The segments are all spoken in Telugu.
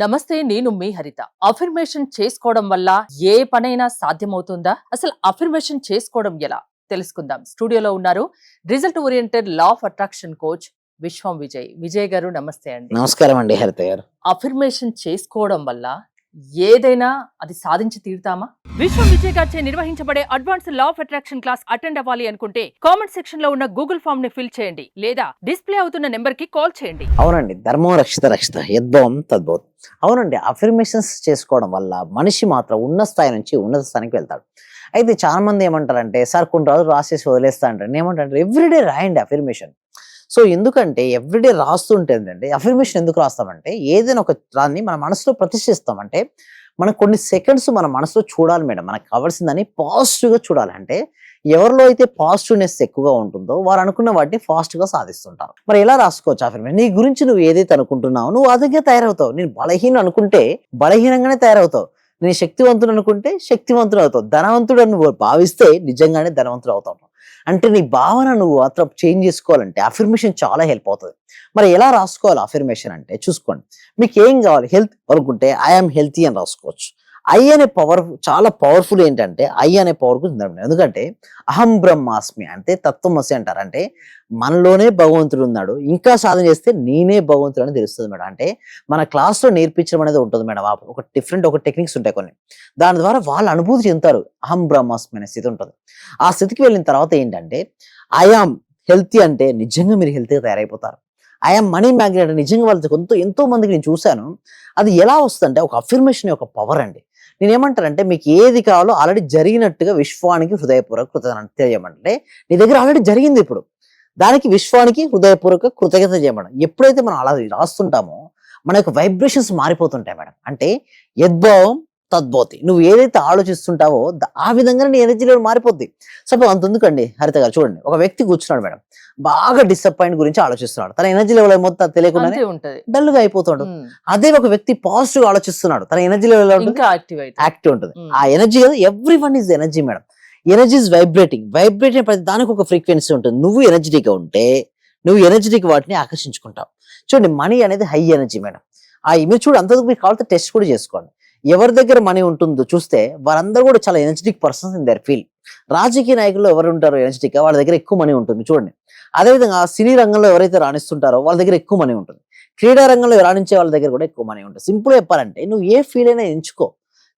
నమస్తే నేను మీ హరిత. అఫర్మేషన్ చేసుకోవడం వల్ల ఏ పనైనా సాధ్యమవుతుందా? అసలు అఫర్మేషన్ చేసుకోవడం ఎలా? తెలుసుకుందాం. స్టూడియోలో ఉన్నారు result oriented law of attraction coach Vishwam Vijay. Vijay గారు నమస్తే అండి. నమస్కారం అండి హరిత గారు. అఫర్మేషన్ చేసుకోవడం వల్ల ఏదైనా అది సాధించి తీరుతామా? విశ్వం విజయ్ గారిచే నిర్వహించబడే advance law of attraction class attend అవ్వాలి అనుకుంటే కామెంట్ సెక్షన్లో ఉన్న గూగుల్ ఫామ్ని ఫిల్ చేయండి లేదా డిస్ప్లే అవుతున్న నెంబర్కి కాల్ చేయండి. అవునండి ధర్మం రక్షిత రక్షిత యద్భవం తద్భవం. అవునండి అఫర్మేషన్స్ చేసుకోవడం వల్ల మనిషి మాత్రం ఉన్న స్థాయి నుంచి ఉన్నత స్థాయికి వెళ్తాడు. అయితే చాలా మంది ఏమంటారంటే సార్ కొన్ని రోజులు రాసేసి వదిలేస్తా అంటారు. ఏమంటారంటే ఎవ్రీడే రాయండి అఫర్మేషన్ సో ఎందుకంటే ఎవ్రీడే రాస్తుంటే ఏంటంటే అఫర్మేషన్ ఎందుకు రాస్తామంటే ఏదైనా ఒక దాన్ని మన మనసులో ప్రతిష్ఠిస్తామంటే మనం కొన్ని సెకండ్స్ మన మనసులో చూడాలి మేడం. మనకు కావాల్సిందని పాజిటివ్గా చూడాలి. అంటే ఎవరిలో అయితే పాజిటివ్నెస్ ఎక్కువగా ఉంటుందో వారు అనుకున్న వాటిని ఫాస్ట్గా గా సాధిస్తుంటారు. మరి ఎలా రాసుకోవచ్చు అఫర్మేషన్ నీ గురించి నువ్వు ఏదైతే అనుకుంటున్నావు నువ్వు అదిగా తయారవుతావు. నేను బలహీన అనుకుంటే బలహీనంగానే తయారవుతావు. నేను శక్తివంతుడు అనుకుంటే శక్తివంతుడు అవుతావు. ధనవంతుడు అని భావిస్తే నిజంగానే ధనవంతుడు అవుతావు. అంటే నీ భావన నువ్వు మాత్రం చేంజ్ చేసుకోవాలంటే అఫర్మేషన్ చాలా హెల్ప్ అవుతుంది. మరి ఎలా రాసుకోవాలి అఫర్మేషన్ అంటే చూసుకోండి. మీకు ఏం కావాలి? హెల్త్ అనుకుంటే ఐఎమ్ హెల్తీ అని రాసుకోవచ్చు. ఐ అనే పవర్ చాలా పవర్ఫుల్ ఏంటంటే ఐ అనే పవర్ గురించి ఎందుకంటే అహం బ్రహ్మాస్మి అంటే తత్వమసి అంటారు. అంటే మనలోనే భగవంతుడు ఉన్నాడు. ఇంకా సాధన చేస్తే నేనే భగవంతుడు అని తెలుస్తుంది మేడం. అంటే మన క్లాస్లో నేర్పించడం అనేది ఉంటుంది మేడం. ఒక డిఫరెంట్ ఒక టెక్నిక్స్ ఉంటాయి కొన్ని. దాని ద్వారా వాళ్ళు అనుభూతి చెందుతారు. అహం బ్రహ్మాస్మి అనే స్థితి ఉంటుంది. ఆ స్థితికి వెళ్ళిన తర్వాత ఏంటంటే ఐఆమ్ హెల్తీ అంటే నిజంగా మీరు హెల్తీగా తయారైపోతారు. ఐఆమ్ మనీ మ్యాగ్నెట్ నిజంగా వాళ్ళతో కొంత ఎంతో మందికి నేను చూశాను. అది ఎలా వస్తుందంటే ఒక అఫర్మేషన్ యొక్క పవర్ అండి. నేనేమంటానంటే మీకు ఏది కావాలో ఆల్రెడీ జరిగినట్టుగా విశ్వానికి హృదయపూర్వక కృతజ్ఞత తెలియమంటే నీ దగ్గర ఆల్రెడీ జరిగింది ఇప్పుడు. దానికి విశ్వానికి హృదయపూర్వక కృతజ్ఞత చేయమడం ఎప్పుడైతే మనం అలా రాస్తుంటామో మన యొక్క వైబ్రేషన్స్ మారిపోతుంటాయి మేడం. అంటే యద్భావం తద్భవతి నువ్వు ఏదైతే ఆలోచిస్తుంటావో ఆ విధంగా నీ ఎనర్జీ లెవెల్ మారిపోద్ది. సపోజ్ అంత ఎందుకండి? హరిత గారు చూడండి. ఒక వ్యక్తి కూర్చున్నాడు మేడం. బాగా డిసప్పాయింట్ గురించి ఆలోచిస్తున్నాడు. తన ఎనర్జీ లెవెల్ మొత్తం తెలియకుండానే ఉంటది. డల్గా అయిపోతాడు. అదే ఒక వ్యక్తి పాజిటివ్ ఆలోచిస్తున్నాడు. తన ఎనర్జీ లెవెల్ యాక్టివ్ ఉంటుంది. ఆ energy every one is energy madam. Energy is vibrating vibrating ప్రతి దానికి ఒక ఫ్రీక్వెన్సీ ఉంటుంది. నువ్వు ఎనర్జెటిక్గా ఉంటే నువ్వు ఎనర్జెటిక్ వాటిని ఆకర్షించుకుంటావు. చూడండి మనీ అనేది హై ఎనర్జీ మేడం. ఆ మీరు చూడు అంతకు మీకు కావాలంటే టెస్ట్ కూడా చేసుకోండి. ఎవరి దగ్గర మనీ ఉంటుందో చూస్తే వారందరూ కూడా చాలా energetic persons in their field రాజకీయ నాయకులు ఎవరు ఉంటారో ఎనర్జెటిక్ వాళ్ళ దగ్గర ఎక్కువ మనీ ఉంటుంది చూడండి. అదేవిధంగా సినీ రంగంలో ఎవరైతే రాణిస్తుంటారో వాళ్ళ దగ్గర ఎక్కువ మనీ ఉంటుంది. క్రీడా రంగంలో రాణించే వాళ్ళ దగ్గర కూడా ఎక్కువ మనీ ఉంటుంది. సింపుల్ చెప్పాలంటే నువ్వు ఏ ఫీల్ అయినా ఎంచుకో.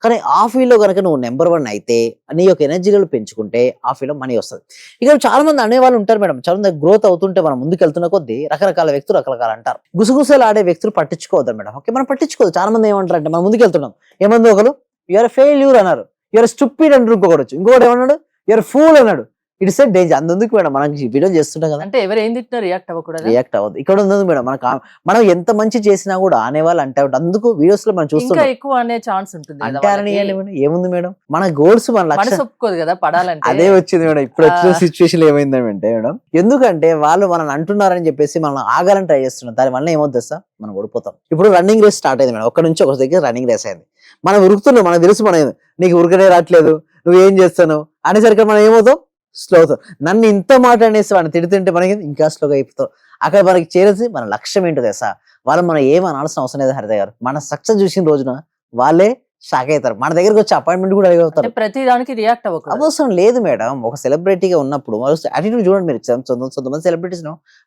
కానీ ఆ ఫీల్డ్లో కనుక నువ్వు నెంబర్ వన్ అయితే నీ యొక్క ఎనర్జీ లెవెల్ పెంచుకుంటే ఆ ఫీల్డ్లో మనీ వస్తుంది. ఇక్కడ చాలా మంది అనేవాళ్ళు ఉంటారు మేడం. చాలా మంది గ్రోత్ అవుతుంటే మనం ముందుకు వెళ్తున్న కొద్దీ రకరకాల వ్యక్తులు రకరకాల అంటారు. గుసగుసలు ఆడే వ్యక్తులు పట్టించుకోవద్దు మేడం. ఓకే మనం పట్టించుకోవద్దు. చాలా మంది ఏమంటారు అంటే మనం ముందుకు వెళ్తున్నాం ఏమంది ఒకరు? యువర్ ఫెయిల్యూర్ అన్నారు. యువర్ స్టూపిడ్ అంటారు ఇంకొకటి ఇంకొకటి ఏమన్నాడు? యువర్ ఫూల్ అన్నాడు. ఇట్స్ ఎ డేంజర్ అందుకు మేడం మనం వీడియో చేస్తుంటాం కదా. అంటే ఎవరు ఏం తిట్టినా రియాక్ట్ అవ్వకూడదు? రియాక్ట్ అవ్వదు. ఇక్కడ ఉంది మేడం మన మనం ఎంత మంచి చేసినా కూడా అనేవాళ్ళు అంటే అందుకు వీడియోస్లో మనం చూస్తున్నాం ఎక్కువ అనే ఛాన్స్ ఉంటుంది అంటారని ఏముంది మేడం? మన గోల్స్ మన లక్ష్యం. ఒప్పుకోదు కదా పడాలంటే. అదే వచ్చింది మేడం. ఇప్పుడు వచ్చిన. సిచ్యువేషన్ ఏమైందంటే మేడం ఎందుకంటే వాళ్ళు మనల్ని అంటున్నారని చెప్పేసి మనం ఆగాలని ట్రై చేస్తున్నాం దాని వల్ల ఏమవుతుంది సార్ మనం ఓడిపోతాం. ఇప్పుడు రన్నింగ్ రేస్ స్టార్ట్ అయింది మేడం. ఒక నుంచి ఒక దగ్గర రన్నింగ్ రేస్ అయింది. మనం ఉరుకుతున్నాం. మనకు తెలుసు మనం నీకు ఉరకనే రావట్లేదు. నువ్వు ఏం చేస్తాను అనేసరికి మనం ఏమవుతాం? స్లోతో నన్ను ఇంత మాట అనేసి వాడిని తిడుతుంటే మనకి ఇంకా స్లోగా అయిపోతావు? అక్కడ మనకి చేరేసి మన లక్ష్యం ఏంటో తెలుసా? వాళ్ళు మనం ఏం అనాల్సిన అవసరం లేదు హరిత గారు. మన సక్సెస్ చూసిన రోజున వాళ్ళే షాక్ అవుతారు. మన దగ్గరకు వచ్చి అపాయింట్మెంట్ కూడా అడుగుతారు అంటే ప్రతి దానికి రియాక్ట్ అవ్వకూడదు. అవసరం లేదు మేడం. ఒక సెలబ్రిటీగా ఉన్నప్పుడు యాటిట్యూడ్ చూడండి మీరు. కొంత- కొంత- కొంతమంది సెలబ్రిటీస్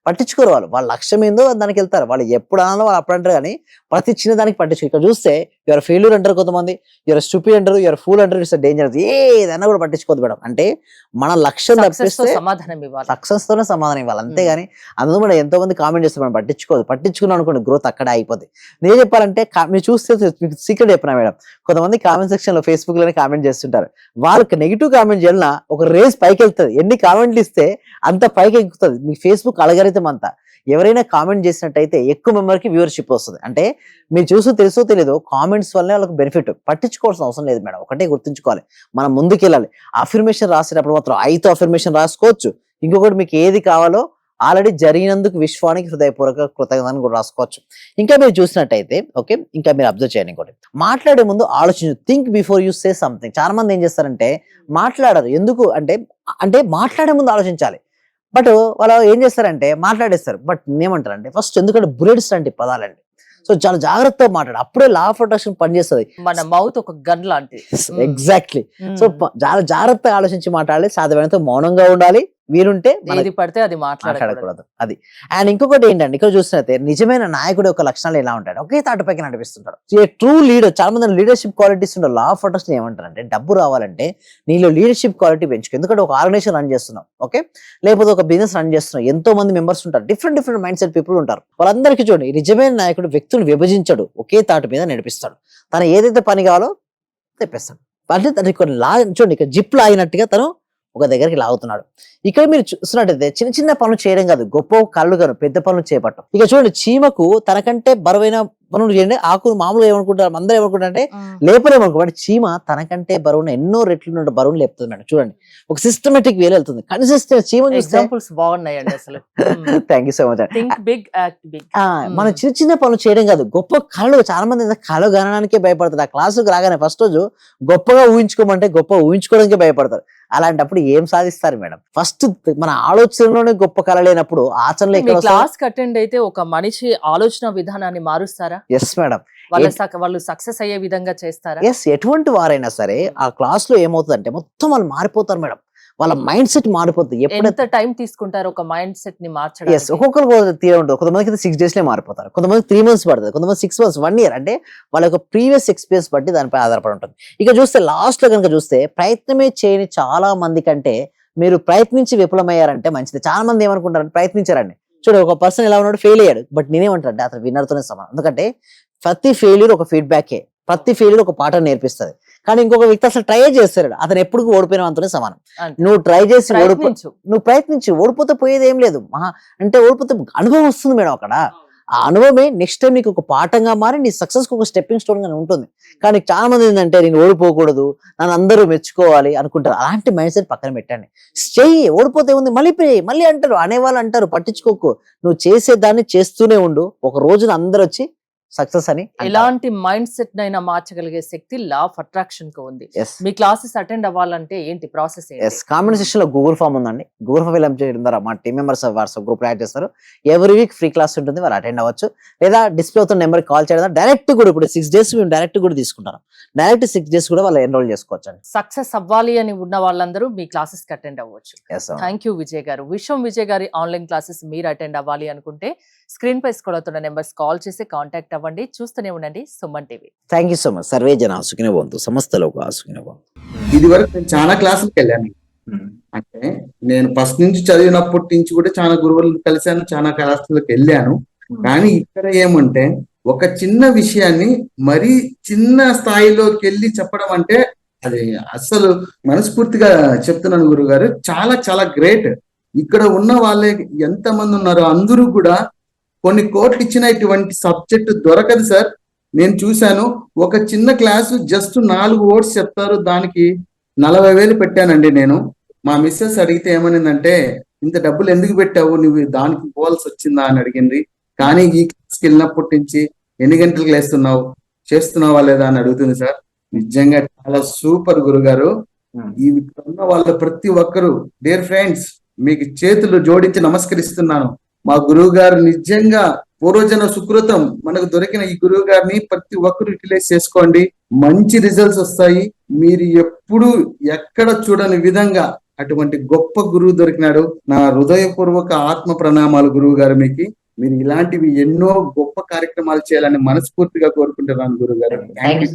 పట్టించుకోరు వాళ్ళు. వాళ్ళ లక్ష్యం ఏందో దానికి వెళ్తారు. వాళ్ళు ఎప్పుడు అనాలో వాళ్ళు అప్పుడు అంటారు కానీ ప్రతి చిన్న దానికి పట్టించుకో ఇక్కడ చూస్తే యువర్ ఫెయిల్యూర్ అంటారు కొంతమంది. యువర్ స్టూపీ అంటారు యువర్ ఫూల్ అంటారు. ఇట్స్ డేంజర్ ఏదైనా కూడా పట్టించుకోదు మేడం. అంటే మన లక్ష్యం తప్పిస్తే సమాధానం ఇవ్వాలి. సక్సెస్ తోనే సమాధానం ఇవ్వాలి. అంతేగాని అందులో మనం ఎంతో మంది కామెంట్ చేస్తారు మనం పట్టించుకోదు పట్టించుకున్నాం అనుకోండి గ్రోత్ అక్కడే అయిపోద్ది నేను చెప్పాలంటే మీరు చూస్తే మీకు సీక్రెట్ చెప్పినా మేడం. కొంతమంది కామెంట్ సెక్షన్లో ఫేస్బుక్లోనే కామెంట్ చేస్తుంటారు. వాళ్ళకి నెగిటివ్ కామెంట్ చేయాలన్నా ఒక రేస్ పైకి వెళ్తుంది. ఎన్ని కామెంట్లు ఇస్తే అంత పైకి ఎక్కుతుంది. మీ ఫేస్బుక్ అలగరితం అంతా. ఎవరైనా కామెంట్ చేసినట్టయితే ఎక్కువ మెంబర్కి వ్యూవర్షిప్ వస్తుంది. అంటే మీరు చూసో తెలుసో తెలియదు కామెంట్స్ వల్లే వాళ్ళకి బెనిఫిట్ పట్టించుకోవాల్సిన అవసరం లేదు మేడం. ఒకటే గుర్తుంచుకోవాలి. మనం ముందుకెళ్ళాలి. అఫర్మేషన్ రాసేటప్పుడు మాత్రం ఐతో అఫర్మేషన్ రాసుకోవచ్చు. ఇంకొకటి మీకు ఏది కావాలో ఆల్రెడీ జరిగినందుకు విశ్వానికి హృదయపూర్వక కృతజ్ఞతను కూడా రాసుకోవచ్చు. ఇంకా మీరు చూసినట్టయితే ఓకే ఇంకా మీరు అబ్జర్వ్ చేయండి ఇంకోటి. మాట్లాడే ముందు ఆలోచించు. Think before you say something చాలా మంది ఏం చేస్తారంటే మాట్లాడరు. ఎందుకు? అంటే అంటే మాట్లాడే ముందు ఆలోచించాలి. బట్ వాళ్ళు ఏం చేస్తారంటే మాట్లాడేస్తారు. బట్ ఏమంటారంటే ఫస్ట్ ఎందుకంటే బుల్లెట్స్ లాంటి పదాలండి. సో చాలా జాగ్రత్తగా మాట్లాడు. అప్పుడే లా ఆఫ్ అట్రాక్షన్ పనిచేస్తుంది. మన మౌత్ ఒక గన్ లాంటిది. ఎగ్జాక్ట్లీ. సో చాలా జాగ్రత్తగా ఆలోచించి మాట్లాడాలి. సాధ్యమైనంత మౌనంగా ఉండాలి. వీరుంటే మనకి ఏది పడితే అది మాట్లాడకూడదు. అది. అండ్ ఇంకొకటి ఏంటంటే ఇక్కడ చూసినట్టే నిజమైన నాయకుడు యొక్క లక్షణాలు ఎలా ఉంటాడు ఒకే తాటిపైకి నడిపిస్తుంటాడు. ట్రూ లీడర్ చాలా మంది లీడర్షిప్ క్వాలిటీస్ ఉంటారు లా అట్రాక్షన్ ఏమంటారంటే డబ్బు రావాలంటే నీలో లీడర్షిప్ క్వాలిటీ పెంచుకో. ఎందుకంటే ఒక ఆర్గనైజేషన్ రన్ చేస్తున్నాం ఓకే లేకపోతే ఒక బిజినెస్ రన్ చేస్తున్నాం ఎంతో మంది మెంబర్స్ ఉంటారు different different mind set people ఉంటారు. వాళ్ళందరికీ చూడండి నిజమైన నాయకుడు వ్యక్తులు విభజించడు ఒకే తాటి మీద నడిపిస్తాడు. తను ఏదైతే పని కావాలో తెప్పిస్తాడు. అంటే తనకి కొన్ని లా చూడండి ఇక్కడ జిప్ లాగినట్టుగా తను ఒక దగ్గరికి లాగుతున్నాడు. ఇక్కడ మీరు చూస్తున్నట్టయితే చిన్న చిన్న పనులు చేయడం కాదు గొప్ప కళ్ళు కాదు పెద్ద పనులు చేపట్టం ఇక చూడండి చీమకు తనకంటే బరువైన పనులు చేయండి ఆకు మామూలుగా ఏమనుకుంటారు? అందరూ ఏమనుకుంటారంటే మ్మ్. లేపలేమనుకో బట్ చీమ తనకంటే బరువున ఎన్నో రెట్లు బరువును లేపుతుంది మేడం చూడండి. ఒక సిస్టమేటిక్ వేలు వెళ్తుంది. కన్సిస్టెంట్ చీమ ఎగ్జాంపుల్స్ బాగున్నాయండి అసలు. Thank you so much big మనం చిన్న చిన్న పనులు చేయడం కాదు. గొప్ప కళలు చాలా మంది కళ గణనానికే భయపడతారు. ఆ క్లాసుకు రాగానే ఫస్ట్ రోజు గొప్పగా ఊహించుకోమంటే గొప్ప ఊహించుకోవడానికి భయపడతారు. అలాంటప్పుడు ఏం సాధిస్తారు మేడం? ఫస్ట్ మన ఆలోచనలోనే గొప్ప కళ లేనప్పుడు ఆచరణలో క్లాస్ అటెండ్ అయితే ఒక మనిషి ఆలోచన విధానాన్ని మారుస్తారా? ఎస్ మేడం వాళ్ళ సక్సెస్ అయ్యే విధంగా చేస్తారా? ఎస్ ఎటువంటి వారైనా సరే ఆ క్లాస్లో ఏమవుతుందంటే మొత్తం వాళ్ళు మారిపోతారు మేడం వాళ్ళ మైండ్ సెట్ మారిపోతుంది ఎప్పుడైతే టైం తీసుకుంటారు ఒక మైండ్ సెట్ని ఎస్ మార్చడానికి ఒక్కొక్కరు తీరే ఉంటుంది. కొంతమందికి సిక్స్ డేస్లో మారిపోతారు. కొంతమంది త్రీ మంత్స్ పడుతుంది. కొంతమంది సిక్స్ మంత్స్ వన్ ఇయర్ అంటే వాళ్ళ యొక్క ప్రీవియస్ ఎక్స్పీరియన్స్ బట్టి దానిపై ఆధారపడి ఉంటుంది. ఇక చూస్తే లాస్ట్లో కనుక చూస్తే ప్రయత్నమే చేయని చాలా మంది కంటే మీరు ప్రయత్నించి విఫలమయ్యారంటే మంచిది. చాలా మంది ఏమనుకుంటారు ప్రయత్నించారండి. చూడు ఒక పర్సన్ ఎలా ఉన్నాడు? ఫెయిల్ అయ్యాడు. బట్ నేనేమంటారంటే అతను winner తోనే సమానం. ఎందుకంటే ప్రతి ఫెయిల్యూర్ ఒక ఫీడ్బ్యాకే ప్రతి ఫెయిల్యూర్ ఒక పాఠం నేర్పిస్తుంది. కానీ ఇంకొక వ్యక్తి అసలు ట్రై చేస్తాడు అతను ఎప్పుడు ఓడిపోయిన అంతనే సమానం. నువ్వు ట్రై చేసి ఓడిపో ప్రయత్నించు. నువ్వు ప్రయత్నించు. ఓడిపోతే పోయేది ఏం లేదు. మహా అంటే ఓడిపోతే అనుభవం వస్తుంది మేడం అక్కడ. ఆ అనుభవమే నెక్స్ట్ టైం నీకు ఒక పాఠంగా మారి నీ సక్సెస్కి ఒక స్టెప్పింగ్ స్టోన్ ఉంటుంది. కానీ చాలా మంది ఏంటంటే నేను ఓడిపోకూడదు నన్ను అందరూ మెచ్చుకోవాలి అనుకుంటారు. అలాంటి మైండ్ సెట్ పక్కన పెట్టండి. చెయ్యి ఓడిపోతే ఉంది మళ్ళీ ప్రే మళ్ళీ అంటారు అనేవాళ్ళు అంటారు పట్టించుకోకు. నువ్వు చేసే దాన్ని చేస్తూనే ఉండు. ఒక రోజున అందరు వచ్చి సక్సెస్ అని ఎలాంటి మైండ్ సెట్ నైనా మార్చగలిగే శక్తి లా ఆఫ్ అట్రాక్షన్కు ఉంది. మీ క్లాసెస్ అటెండ్ అవ్వాలంటే ఏంటి ప్రాసెస్ ఎస్ కామెంట్ సెక్షన్లో గూగుల్ ఫామ్ ఉందండి. గూగుల్ ఫామ్ ఫిల్అప్ చేయడం. ద్వారా మా team members WhatsApp group add చేస్తారు. ఎవ్రీ వీక్ ఫ్రీ క్లాస్ ఉంటుంది. వాళ్ళు అటెండ్ అవ్వచ్చు. లేదా డిస్ప్లే అవుతున్న నెంబర్ కాల్ చేయడం. డైరెక్ట్ కూడా ఇప్పుడు సిక్స్ డేస్ మేము డైరెక్ట్ కూడా తీసుకుంటాం. డైరెక్ట్ సిక్స్ డేస్ కూడా వాళ్ళు ఎన్రోల్ చేసుకోవచ్చు అండి సక్సెస్ అవ్వాలి అని ఉన్న వాళ్ళందరూ మీ క్లాసెస్కి అటెండ్ అవ్వచ్చు. థ్యాంక్ యూ విజయ్ గారు. విశ్వం విజయ్ గారి ఆన్లైన్ క్లాసెస్ మీరు అటెండ్ అవ్వాలి అనుకుంటే స్క్రీన్ పై అవుతున్న నెంబర్స్ కాల్ చేసి కాంటాక్ట్ అవ్వండి. చూస్తూనే ఉండండి. Suman TV. Thank you so much survey జన సుఖిన బంతు సమస్తలోకి ఆసుకిన బంతు ఇది వరకు నేను చాలా క్లాసులకు వెళ్ళాను. అంటే నేను ఫస్ట్ నుంచి చదివినప్పటి నుంచి కూడా చాలా గురువులను కలిశాను చాలా క్లాసులకు వెళ్ళాను. కానీ ఇక్కడ ఏమంటే ఒక చిన్న విషయాన్ని మరీ చిన్న స్థాయిలోకి వెళ్ళి చెప్పడం అంటే అది అస్సలు మనస్ఫూర్తిగా చెప్తున్నాను గురుగారు చాలా చాలా గ్రేట్. ఇక్కడ ఉన్న వాళ్ళే ఎంత మంది ఉన్నారో అందరూ కూడా కొన్ని కోట్లు ఇచ్చిన ఇటువంటి సబ్జెక్ట్ దొరకదు సార్. నేను చూశాను ఒక చిన్న క్లాసు జస్ట్ నాలుగు ఓట్స్ చెప్తారు దానికి నలభై వేలు పెట్టానండి నేను. మా మిస్సెస్ అడిగితే ఏమనిందంటే ఇంత డబ్బులు ఎందుకు పెట్టావు? నువ్వు దానికి పోవాల్సి వచ్చిందా? అని అడిగింది. కానీ ఈ క్లాస్కి వెళ్ళినప్పటి నుంచి ఎన్ని గంటలకు లేస్తున్నావు? చేస్తున్నావా లేదా? అని అడుగుతుంది సార్. నిజంగా చాలా సూపర్ గురుగారు. ఈ ఇక్కడ ఉన్న వాళ్ళ ప్రతి ఒక్కరు డియర్ ఫ్రెండ్స్ మీకు చేతులు జోడించి నమస్కరిస్తున్నాను. మా గురువు గారు నిజంగా పూర్వజన సుకృతం. మనకు దొరికిన ఈ గురువు గారిని ప్రతి ఒక్కరు యూటిలైజ్ చేసుకోండి. మంచి రిజల్ట్స్ వస్తాయి. మీరు ఎప్పుడు ఎక్కడ చూడని విధంగా అటువంటి గొప్ప గురువు దొరికినాడు. నా హృదయపూర్వక ఆత్మ ప్రణామాలు గురువు గారు మీకు. మీరు ఇలాంటివి ఎన్నో గొప్ప కార్యక్రమాలు చేయాలని మనస్ఫూర్తిగా కోరుకుంటున్నాను గురువు గారు థ్యాంక్ యూ